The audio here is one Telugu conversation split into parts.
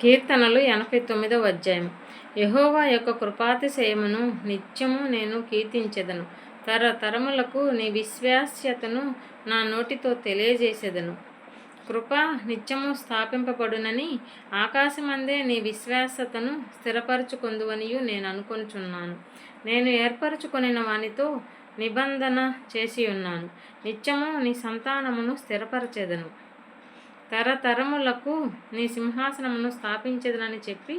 కీర్తనలు ఎనభై తొమ్మిదవ అధ్యాయం. యహోవా యొక్క కృపాతిశయమును నిత్యము నేను కీర్తించెదను. తరతరములకు నీ విశ్వాస్యతను నా నోటితో తెలియజేసేదను. కృప నిత్యము స్థాపింపబడునని ఆకాశమందే నీ విశ్వాసతను స్థిరపరచుకొందువనియు నేను అనుకొనుచున్నాను నేను ఏర్పరచుకొనిన వానితో నిబంధన చేసి ఉన్నాను నిత్యము నీ సంతానమును స్థిరపరచెదను. తరతరములకు నీ సింహాసనమును స్థాపించదనని చెప్పి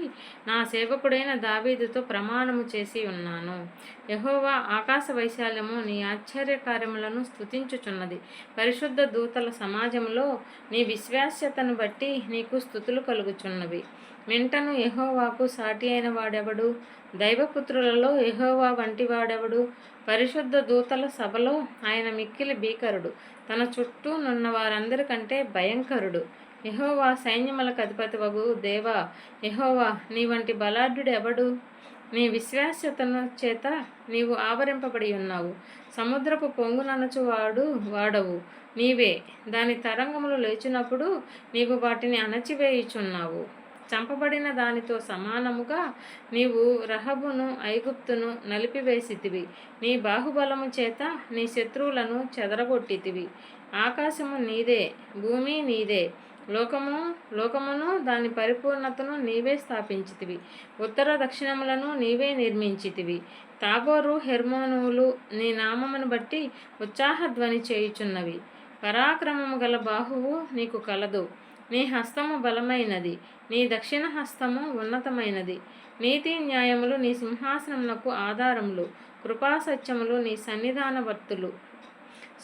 నా సేవకుడైన దావీదుతో ప్రమాణము చేసి ఉన్నాను. యహోవా ఆకాశ వైశాల్యము నీ ఆశ్చర్య కార్యములను స్థుతించుచున్నది పరిశుద్ధ దూతల సమాజంలో నీ విశ్వాస్యతను బట్టి నీకు స్థుతులు కలుగుచున్నవి. వెంటను యహోవాకు సాటి అయిన వాడెవడు? దైవపుత్రులలో యహోవా వంటి వాడెవడు పరిశుద్ధ దూతల సభలో ఆయన మిక్కిలి భీకరుడు. తన చుట్టూ నున్న వారందరికంటే భయంకరుడు. యహోవా సైన్యములకు అధిపతి వగు దేవా! యహోవా నీ వంటి బలాఢ్యుడు ఎవడు నీ విశ్వాస్యతను చేత నీవు ఆవరింపబడి ఉన్నావు. సముద్రపు పొంగుననచు వాడు వాడవు. నీవే దాని తరంగములు లేచినప్పుడు నీవు వాటిని అణచివేయుచున్నావు. చంపబడిన దానితో సమానముగా నీవు రహబును ఐగుప్తును నలిపివేసితివి. నీ బాహుబలము చేత నీ శత్రువులను చెదరగొట్టితివి. ఆకాశము నీదే భూమి నీదే. లోకము లోకమును దాని పరిపూర్ణతను నీవే స్థాపించితివి. ఉత్తర దక్షిణములను నీవే నిర్మించితివి. తాబోరు హెర్మోనువులు నీ నామమును బట్టి ఉత్సాహధ్వని చేయుచున్నవి. పరాక్రమము గల బాహువు నీకు కలదు. నీ హస్తము బలమైనది నీ దక్షిణ హస్తము ఉన్నతమైనది. నీతి న్యాయములు నీ సింహాసనమునకు ఆధారములు కృపాసత్యములు నీ సన్నిధాన వర్తులు.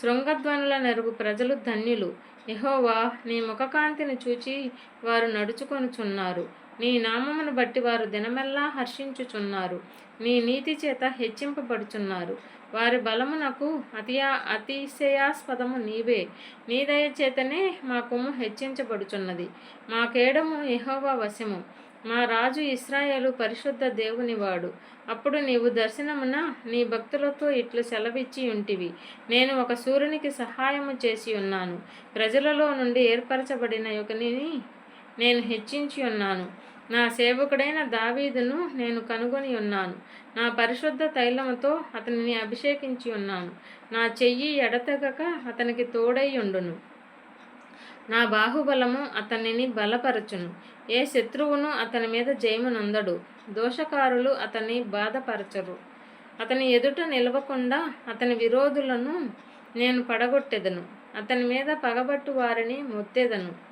శృంగధ్వనుల నెరుగు ప్రజలు ధన్యులు. యహోవా నీ ముఖకాంతిని చూచి వారు నడుచుకొనుచున్నారు. నీ నామమును బట్టి వారు దినమెల్లా హర్షించుచున్నారు. నీ నీతి చేత హెచ్చింపబడుచున్నారు. వారి బలమునకు అతియా అతిశయాస్పదము నీవే. నీ దయ చేతనే మా కొమ్ము హెచ్చించబడుచున్నది. మా కేడము యహోవా వశము. మా రాజు ఇస్రాయేలు పరిశుద్ధ దేవునివాడు అప్పుడు నీవు దర్శనమున నీ భక్తులతో ఇట్లు సెలవిచ్చి ఉంటివి. నేను ఒక సూర్యునికి సహాయము చేసి ఉన్నాను. ప్రజలలో నుండి ఏర్పరచబడిన ఒకనిని నేను హెచ్చించి ఉన్నాను. నా సేవకుడైన దావీదును నేను కనుగొని ఉన్నాను. నా పరిశుద్ధ తైలముతో అతనిని అభిషేకించి ఉన్నాను. నా చెయ్యి ఎడతెగక అతనికి తోడై ఉండును. నా బాహుబలము అతనిని బలపరచును. ఏ శత్రువును అతని మీద జయమునందడు. దోషకారులు అతన్ని బాధపరచరు. అతని ఎదుట నిలవకుండా అతని విరోధులను నేను పడగొట్టెదను. అతని మీద పగబట్టు వారిని మొత్తెదను.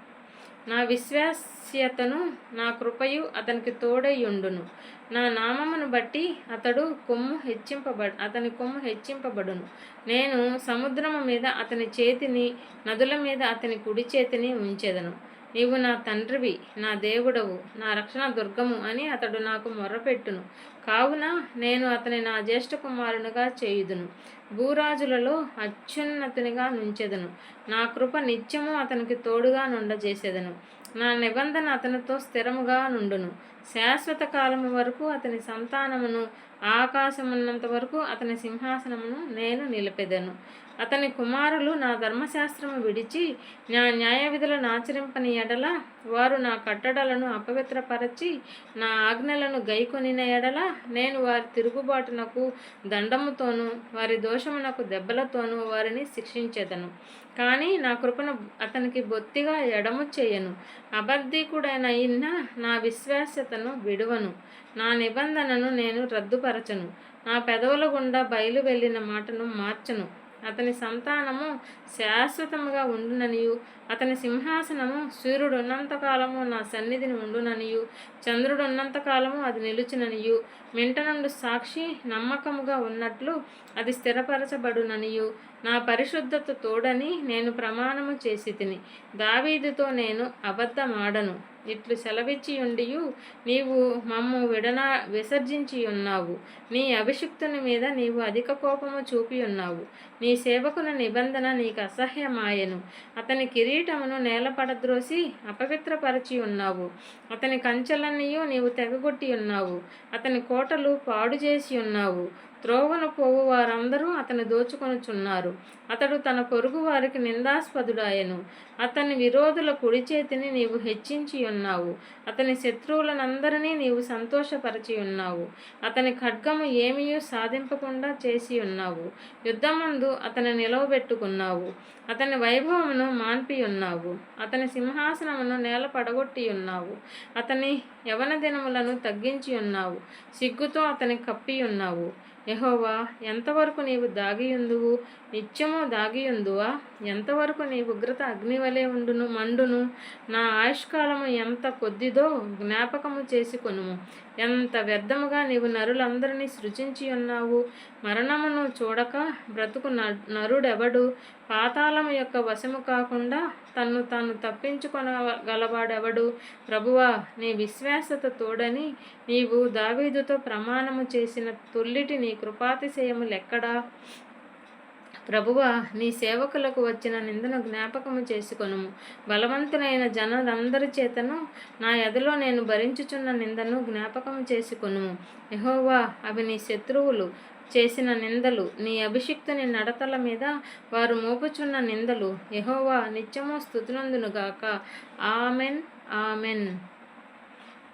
నా విశ్వాస్యతను నా కృపయు అతనికి తోడయ్యుండును. నా నామమును బట్టి అతడు కొమ్ము హెచ్చింపబ అతని కొమ్ము హెచ్చింపబడును. నేను సముద్రము మీద అతని చేతిని నదుల మీద అతని కుడి చేతిని ఉంచెదను. నీవు నా తండ్రివి నా దేవుడవు నా రక్షణ దుర్గము అని అతడు నాకు మొర్రపెట్టును. కావున నేను అతని నా జ్యేష్ఠ కుమారునిగా చేయుదును. భూరాజులలో అత్యున్నతునిగా నుంచెదను. నా కృప నిత్యము అతనికి తోడుగా నుండజేసేదను. నా నిబంధన అతనితో స్థిరముగా నుండును. శాశ్వత కాలము వరకు అతని సంతానమును ఆకాశమున్నంత వరకు అతని సింహాసనమును నేను నిలిపెదను. అతని కుమారులు నా ధర్మశాస్త్రము విడిచి నా న్యాయ విధులను ఆచరింపని ఎడల వారు నా కట్టడలను అపవిత్రపరచి నా ఆజ్ఞలను గైకొనిన ఎడల నేను వారి తిరుగుబాటునకు దండముతోనూ వారి దోషమునకు దెబ్బలతోనూ వారిని శిక్షించేదను. కానీ నా కృపను అతనికి బొత్తిగా ఎడము చేయను. అబద్ధికుడైన ఇన్న నా విశ్వాస్యతను విడువను. నా నిబంధనను నేను రద్దుపరచను. నా పెదవుల గుండా బయలు వెళ్ళిన మాటను మార్చను. అతని సంతానము శాశ్వతముగా ఉండుననియు. అతని సింహాసనము సూర్యుడు ఉన్నంతకాలము నా సన్నిధిని ఉండుననియు. చంద్రుడు ఉన్నంతకాలము అది నిలుచుననియు. మింట నుండి సాక్షి నమ్మకముగా ఉన్నట్లు అది స్థిరపరచబడుననియు. నా పరిశుద్ధత తోడని నేను ప్రమాణము చేసి తిని. దావీదుతో నేను అబద్ధమాడను. ఇట్లు సెలవిచ్చి ఉండియు నీవు మమ్ము విడనా విసర్జించి ఉన్నావు. నీ అభిషిక్తుని మీద నీవు అధిక కోపము చూపి ఉన్నావు. నీ సేవకుల నిబంధన నీకు అసహ్యమాయను. అతని కిరీటమును నేలపడద్రోసి అపవిత్రపరచి ఉన్నావు. అతని కంచెలన్నీయు నీవు తెగగొట్టి ఉన్నావు. అతని కోటలు పాడు చేసి ఉన్నావు. త్రోవన పోవు వారందరూ అతని దోచుకొనుచున్నారు. అతడు తన పొరుగు వారికి నిందాస్పదుడాయను అతని విరోధుల కుడి చేతిని నీవు హెచ్చించి ఉన్నావు అతని శత్రువులనందరినీ నీవు సంతోషపరిచి ఉన్నావు అతని ఖడ్గము ఏమీయూ సాధింపకుండా చేసి ఉన్నావు యుద్ధమందు అతని నిలవబెట్టుకున్నావు అతని వైభవమును మాన్పి ఉన్నావు అతని సింహాసనమును నేల పడగొట్టి ఉన్నావు అతని యవన దినములను తగ్గించి ఉన్నావు సిగ్గుతో అతని కప్పి ఉన్నావు యహోవా ఎంతవరకు నీవు దాగియుందువు? నిత్యము దాగియుందువా? ఎంతవరకు నీ ఉగ్రత అగ్నివలే ఉండును మండును? నా ఆయుష్కాలము ఎంత కొద్దిదో జ్ఞాపకము చేసుకొనుము. ఎంత వ్యర్థముగా నీవు నరులందరినీ సృజించి ఉన్నావు? మరణమును చూడక బ్రతుకు న- నరుడెవడు? పాతాళము యొక్క వశము కాకుండా తన్ను తాను తప్పించుకొనగలవాడెవడు? ప్రభువా నీ విశ్వాసత తోడని నీవు దావీదుతో ప్రమాణము చేసిన తొల్లిటి నీ కృపాతిశయములెక్కడా ప్రభువా నీ సేవకులకు వచ్చిన నిందను జ్ఞాపకము చేసుకొనుము. బలవంతులైన జనులందరి చేతను నా ఎదలో నేను భరించుచున్న నిందను జ్ఞాపకము చేసుకొనుము. ఎహోవా అవి నీ శత్రువులు చేసిన నిందలు నీ అభిషిక్తుని నడతల మీద వారు మోపుచున్న నిందలు. యెహోవా నిత్యము స్థుతునందునుగాక ఆమెన్ ఆమెన్.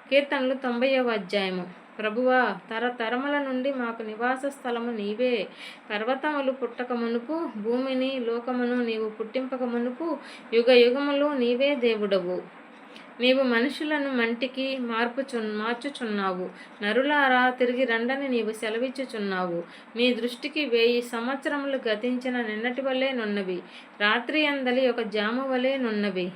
కీర్తనలు తొంభైవ అధ్యాయము. ప్రభువా తరతరముల నుండి మాకు నివాస స్థలము నీవే. పర్వతములు పుట్టక మునుపు భూమిని లోకమును నీవు పుట్టింపక మునుపు యుగ యుగములు నీవే దేవుడవు. నీవు మనుషులను మంటికి మార్పుచు మార్చుచున్నావు. నరులారా తిరిగి రండని నీవు సెలవిచ్చుచున్నావు. నీ దృష్టికి వెయ్యి సంవత్సరములు గతించిన నిన్నటి వలె నున్నవి. రాత్రి అందలి ఒక జాము వలె నున్నవి.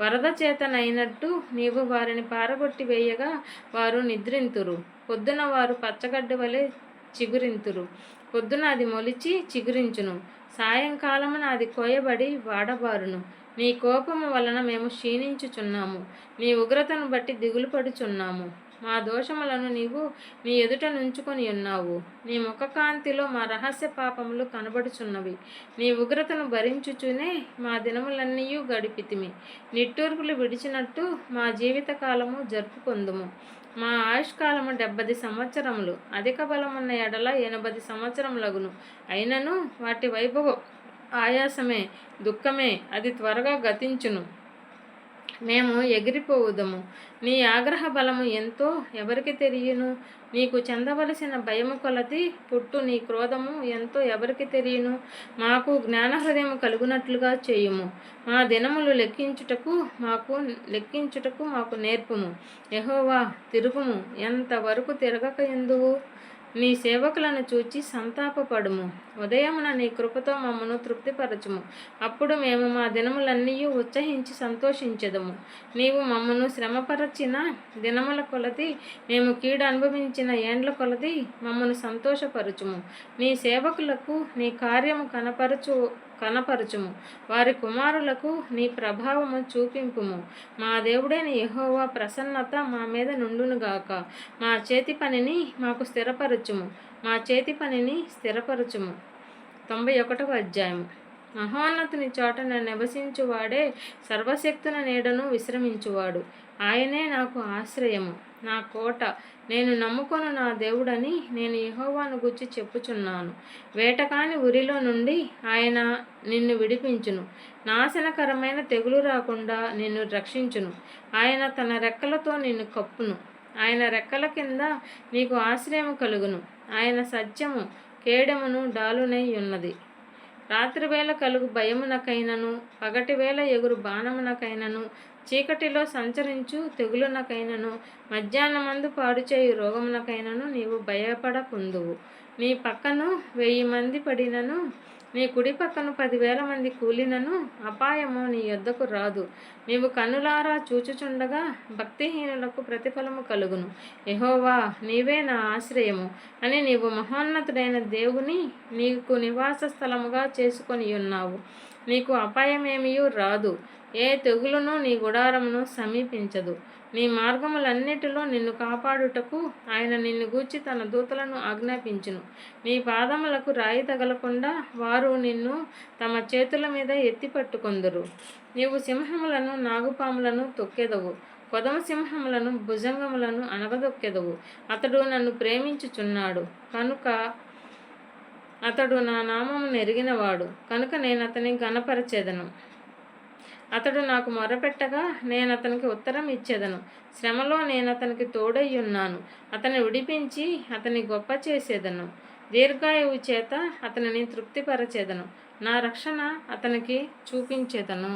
వరద చేతనైనట్టు నీవు వారిని పారగొట్టి వేయగా వారు నిద్రింతురు. పొద్దున వారు పచ్చగడ్డి వలె చిగురింతురు. పొద్దున అది మొలిచి చిగురించును. సాయంకాలమున అది కోయబడి వాడబారును. నీ కోపము వలన మేము క్షీణించుచున్నాము. నీ ఉగ్రతను బట్టి దిగులు పడుచున్నాము మా దోషములను నీవు నీ ఎదుట నుంచుకొని ఉన్నావు. నీ ముఖకాంతిలో మా రహస్య పాపములు కనబడుచున్నవి. నీ ఉగ్రతను భరించుచునే మా దినములన్నీ గడిపితిమి. నిట్టూర్పులు విడిచినట్టు మా జీవితకాలము జరుపుకొందుము మా ఆయుష్కాలము డెబ్బది సంవత్సరములు. అధిక బలమున్న ఎడల ఎనభది సంవత్సరములగును. అయినను వాటి వైభవం ఆయాసమే దుఃఖమే అది త్వరగా గతించును. మేము ఎగిరిపోవుదము. నీ ఆగ్రహ బలము ఎంతో ఎవరికి తెలియను? నీకు చెందవలసిన భయము కొలది పుట్టు నీ క్రోధము ఎంతో ఎవరికి తెలియను? మాకు జ్ఞానహృదయం కలుగునట్లుగా చేయుము. మా దినములు లెక్కించుటకు మాకు లెక్కించుటకు మాకు నేర్పుము. యహోవా తిరుగుము. ఎంతవరకు తిరగక ఎందువు? నీ సేవకులను చూచి సంతాపపడుము. ఉదయమున నీ కృపతో మమ్మను తృప్తిపరచుము. అప్పుడు మేము మా దినములన్నీ ఉత్సహించి సంతోషించదము. నీవు మమ్మను శ్రమపరచిన దినముల కొలది మేము కీడు అనుభవించిన ఏండ్ల కొలది మమ్మను సంతోషపరచుము. నీ సేవకులకు నీ కార్యము కనపరచు కనపరచుము. వారి కుమారులకు నీ ప్రభావము చూపింపుము. మా దేవుడైన యహోవా ప్రసన్నత మా మీద నుండునుగాక మా చేతి పనిని మాకు స్థిరపరచుము. మా చేతి పనిని స్థిరపరచుము. తొంభై ఒకటవ అధ్యాయము. మహోన్నతుని చోటన నివసించువాడే సర్వశక్తుల నీడను విశ్రమించువాడు. ఆయనే నాకు ఆశ్రయము. నా కోట నేను నమ్ముకొను నా దేవుడని నేను యహోవాను గురించి చెప్పుచున్నాను. వేటకాని ఉరిలో నుండి ఆయన నిన్ను విడిపించును. నాశనకరమైన తెగులు రాకుండా నిన్ను రక్షించును. ఆయన తన రెక్కలతో నిన్ను కప్పును. ఆయన రెక్కల కింద నీకు ఆశ్రయము కలుగును. ఆయన సత్యము కేడమును డాలునై ఉన్నది. రాత్రివేళ కలుగు భయమునకైనను పగటివేళ ఎగురు బాణమునకైనను చీకటిలో సంచరించు తెగులునకైనను మధ్యాహ్నమందు పాడుచేయు రోగమునకైనను నీవు భయపడకుందువు. నీ పక్కను వెయ్యి మంది పడినను నీ కుడి పక్కను పదివేల మంది కూలినను అపాయము నీ యొద్దకు రాదు. నీవు కన్నులారా చూచుచుండగా భక్తిహీనులకు ప్రతిఫలము కలుగును. ఎహోవా నీవే నా ఆశ్రయము అని నీవు మహోన్నతుడైన దేవుని నీకు నివాస స్థలముగా చేసుకొని ఉన్నావు నీకు అపాయమేమియూ రాదు. ఏ తెగులును నీ గుడారమును సమీపించదు. నీ మార్గములన్నిటిలో నిన్ను కాపాడుటకు ఆయన నిన్ను గూర్చి తన దూతలను ఆజ్ఞాపించును. నీ పాదములకు రాయి తగలకుండా వారు నిన్ను తమ చేతుల మీద ఎత్తిపట్టుకొందురు నీవు సింహములను నాగుపాములను తొక్కెదవు. కొదమ సింహములను భుజంగములను అనగదొక్కెదవు అతడు నన్ను ప్రేమించుచున్నాడు. కనుక అతడు నా నామము నెరిగినవాడు కనుక నేను అతని గణపరచెదను అతడు నాకు మొరపెట్టగా నేను అతనికి ఉత్తరం ఇచ్చేదను. శ్రమలో నేను అతనికి తోడై ఉన్నాను అతన్ని విడిపించి అతని గొప్ప చేసేదను దీర్ఘాయువు చేత అతనిని తృప్తిపరచేదను. నా రక్షణ అతనికి చూపించేదను.